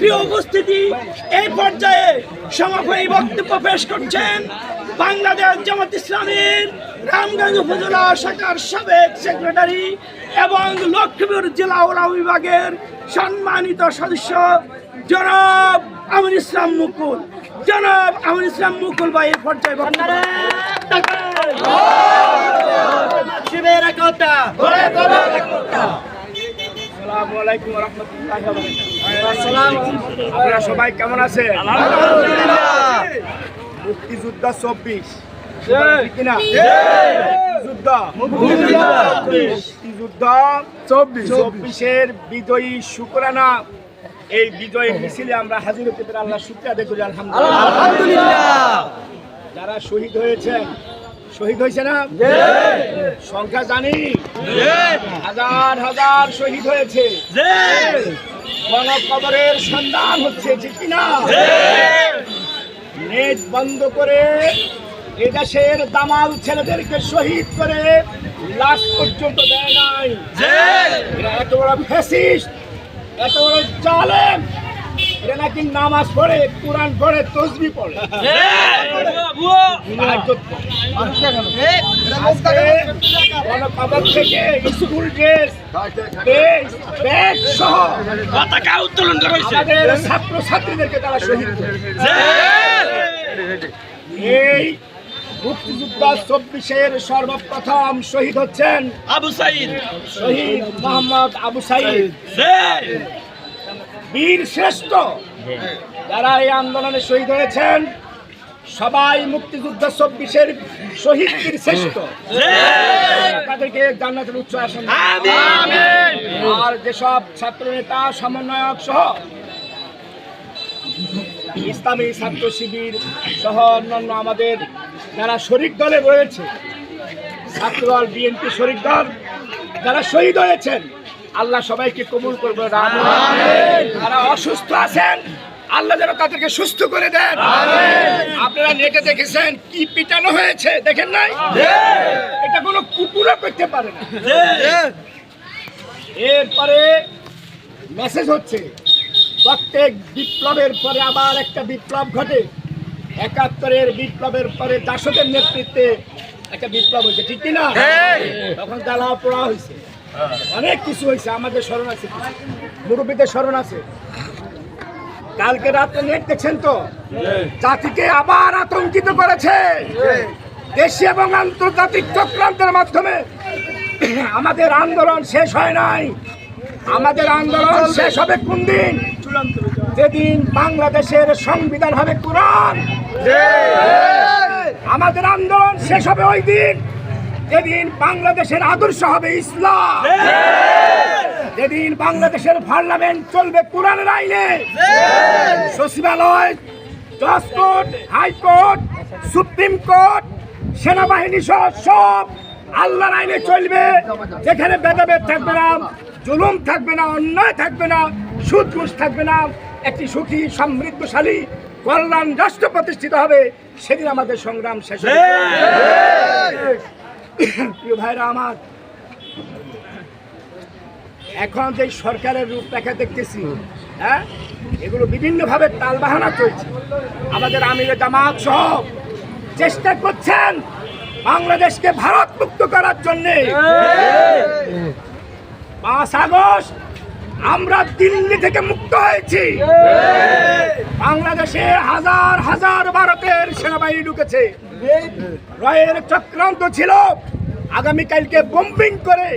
প্রিয় উপস্থিতি এই পর্যায়ে সমাপনী বক্তব্য পেশ করছেন বাংলাদেশ জামাত ইসলামের রামগঞ্জ উপজেলা শাখার সাবেক সেক্রেটারি এবং লক্ষ্মীপুর জেলা ওলা বিভাগের সম্মানিত সদস্য জনাব আমির ইসলাম মুকুল জনাব আমির ইসলাম মুকুল ভাই এই পর্যায়ে শিবের একতা আসসালামু আলাইকুম রহমতুল্লাহ আপনারা সবাই কেমন আছেন? মুক্তিযোদ্ধা চব্বিশ। কিনা? মুক্তিযুদ্ধ। মুক্তিযুদ্ধ চব্বিশ। চব্বিশের বিজয়ী শুক্রানা। এই বিজয় মিছিলে আমরা হাজির হতে পেরে আল্লাহ শুক্রিয়া আদায় আলহামদুলিল্লাহ। যারা শহীদ হয়েছেন শহীদ হয়েছে না? সংখ্যা জানি। হাজার হাজার শহীদ হয়েছে। গণকবরের সন্ধান হচ্ছে ঠিক কিনা নেট বন্ধ করে এদেশের দামাল ছেলেদেরকে শহীদ করে লাশ পর্যন্ত দেয় নাই। এত বড় ফ্যাসিস্ট এত বড় জালেম। এরা নাকি নামাজ পড়ে কোরআন পড়ে তসবি পড়ে। তাহাজ্জুদ পড়ে। আজকে গণকবর থেকে স্কুল ড্রেস ব্যাগ সহ পতাকা উত্তোলন করা হয়েছে আমাদের ছাত্র ছাত্রীদেরকে তারা শহীদ এই মুক্তিযুদ্ধ চব্বিশের সর্বপ্রথম শহীদ হচ্ছেন আবু সাইদ। শহীদ মোহাম্মদ আবু সাইদ। বীর শ্রেষ্ঠ। যারা এই আন্দোলনে শহীদ হয়েছেন সবাই মুক্তিযুদ্ধ চব্বিশের শহীদ বীর শ্রেষ্ঠ। তাদেরকে জান্নাতের উচ্চ আসন আর যেসব ছাত্র নেতা সমন্বয়ক সহ ইসলামী ছাত্র শিবির সহ অন্যান্য আমাদের যারা শরিক দলে রয়েছে ছাত্রদল বিএনপি শরিক দল যারা শহীদ হয়েছেন আল্লাহ সবাইকে কবুল করবে। যারা অসুস্থ আছেন আল্লাহ যেন তাদেরকে সুস্থ করে দেন। আপনারা নেটে দেখেছেন কি পিটানো হয়েছে দেখেন নাই? এটা কোনো কুকুরও করতে পারে না। এরপরে মেসেজ হচ্ছে প্রত্যেক বিপ্লবের পরে আবার একটা বিপ্লব ঘটে। একাত্তরের বিপ্লবের পরে দাসদের নেতৃত্বে একটা বিপ্লব হয়েছে ঠিক কিনা? তখন জ্বালাও পোড়া হয়েছে। অনেক কিছু হয়েছে আমাদের স্মরণ আছে। মুরব্বীদের স্মরণ আছে। কালকে রাত্রে নেট দেখছেন তো? জাতিকে আবার আতঙ্কিত করেছে। দেশি এবং আন্তর্জাতিক চক্রান্তের মাধ্যমে আমাদের আন্দোলন শেষ হয় নাই। আমাদের আন্দোলন শেষ হবে কোন দিন? যেদিন বাংলাদেশের সংবিধান হবে কোরআন। আমাদের আন্দোলন শেষ হবে ওই দিন। যেদিন বাংলাদেশের আদর্শ হবে ইসলাম যেদিন বাংলাদেশের পার্লামেন্ট চলবে কোরআনের আইনে সচিবালয় জজ কোর্ট হাইকোর্ট সুপ্রিম কোর্ট সেনাবাহিনী সহ সব আল্লাহর আইনে চলবে। যেখানে ভেদাভেদ থাকবে না জুলুম থাকবে না অন্যায় থাকবে না সুদ ঘুষ থাকবে না একটি সুখী সমৃদ্ধশালী কল্যাণ রাষ্ট্র প্রতিষ্ঠিত হবে সেদিন আমাদের সংগ্রাম শেষ হবে। প্রিয় ভাইরা আমার, এখন যে সরকারের রূপরেখা দেখতেছি হ্যাঁ এগুলো বিভিন্নভাবে তালবাহানা চলছে। আমাদের আমিরে জামাত সহ চেষ্টা করছেন বাংলাদেশকে ভারত মুক্ত করার জন্যে। পাঁচ আগস্ট আমরা দিল্লি থেকে মুক্ত হয়েছি। বাংলাদেশে হাজার হাজার ভারতের সেনাবাহিনী ঢুকেছে। রয়ের চক্রান্ত ছিল আগামীকালকে বোম্বিং করে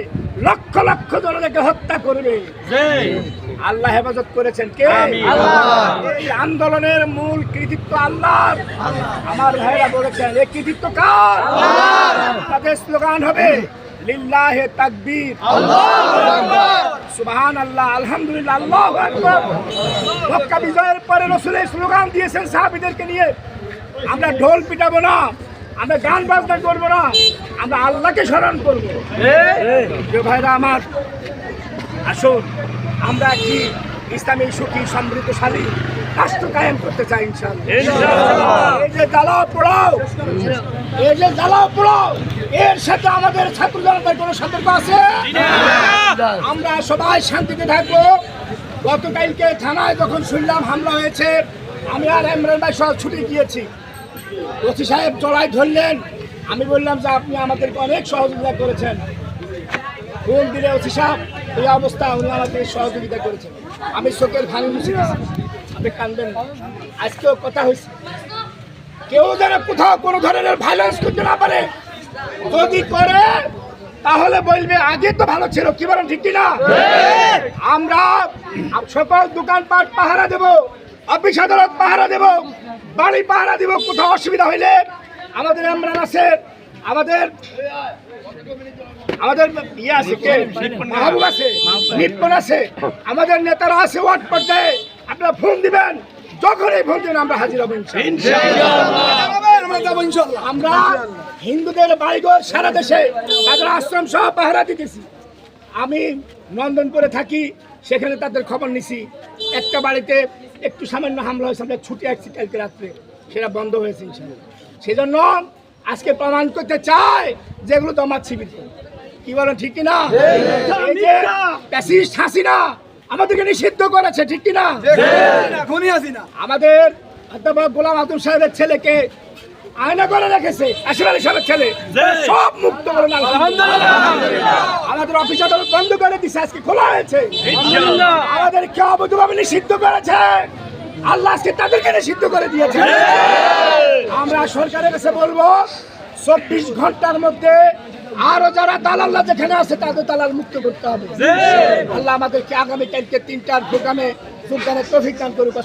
লক্ষ লক্ষ জনতাকে হত্যা করবে। আল্লাহ হেফাজত করেছেন কে? এই আন্দোলনের মূল কৃতিত্ব আল্লাহর আমার ভাইরা বলেছেন এই কৃতিত্ব কার? তাদের স্লোগান হবে লিল্লাহে তাকবীর। সুবহান আল্লাহ আলহামদুলিল্লাহ আল্লাহু আকবার। মক্কা বিজয়ের পরে স্লোগান দিয়েছেন সাহাবীদেরকে নিয়ে আমরা ঢোল পিটাবো না আমরা গান বাজনা করব না আমরা আল্লাহকে স্মরণ করব। ভাইরা আমার আসুন আমরা একটি ইসলামী সুখী সমৃদ্ধশালী রাষ্ট্র কায়েম করতে চাই ইনশাআল্লাহ। এই যে জ্বালাও পোড়াও এই যে জ্বালাও পোড়াও সাথে আমাদের ছাত্র জনতার কোনো সম্পর্ক আছে? আমরা সবাই শান্তিতে থাকব। গতকালকে থানায় যখন শুনলাম হামলা হয়েছে আমি আর ইমরান ভাই সব ছুটে গিয়েছি। ওসি সাহেব জড়াই ধরলেন। আমি বললাম যে আপনি আমাদেরকে অনেক সহযোগিতা করেছেন। ফোন দিলে ওসি সাহেব এই অবস্থা উনি আমাকে সহযোগিতা করেছেন। আমি চোখের ভাঙি মুছে আপনি কানবেন আজকেও কথা হয়েছে। কেউ যেন কোথাও কোনো ধরনের ভাইলেন্স করতে না পারে যদি করে, তাহলে বলবে, আগে তো ভালো ছিল, কি বলেন, ঠিক কিনা? আমরা সকল দোকানপাট পাহারা দেব, অফিস আদালত পাহারা দেব, বাড়ি পাহারা দেব, কোথাও অসুবিধা হইলে আমাদের আমরান আছে, আমাদের আমাদের ইয়ে আছে কে? মাহবুব আছে নিপন আছে, আমাদের নেতারা আছে ওয়ার্ড পর্যায়ে, আপনারা ফোন দিবেন যখনই দিবেন আমরা হাজির হব। আমরা হিন্দুদের বাড়িঘর সারা দেশে তাদের আশ্রম সহ পাহারা দিতেছি। আমি নন্দনপুরে থাকি সেখানে তাদের খবর নিছি। একটা বাড়িতে একটু সামান্য হামলা হয়েছে আমরা ছুটে আসছি কালকে রাত্রে। সেটা বন্ধ হয়েছে ইনশাআল্লাহ। সেজন্য আজকে প্রমাণ করতে চাই যেগুলো তো আমার শিবির কি বলেন ঠিক যে প্যাসিস্ট হাসিনা আমাদেরকে নিষিদ্ধ করেছে ঠিক কিনা? আমাদের অধ্যাপক গোলাম আব্দুল সাহেবের ছেলেকে আয়না করে রেখেছে আলী সাহেবের ছেলে। সব মুক্ত করে আমাদের অফিস আদালত বন্ধ করে দিছে আজকে খোলা হয়েছে। আমাদের কে অবৈধভাবে নিষিদ্ধ করেছে। আল্লাহ আজকে তাদেরকে নিষিদ্ধ করে দিয়েছে। আমরা সরকারের কাছে বলব চব্বিশ ঘণ্টার মধ্যে আরও যারা দালাল্লা যেখানে আছে তাদের দালাল মুক্ত করতে হবে। আল্লাহ আমাদেরকে আগামীকালকে তিনটার প্রোগ্রামে যোগদানের তফিক দান করুক।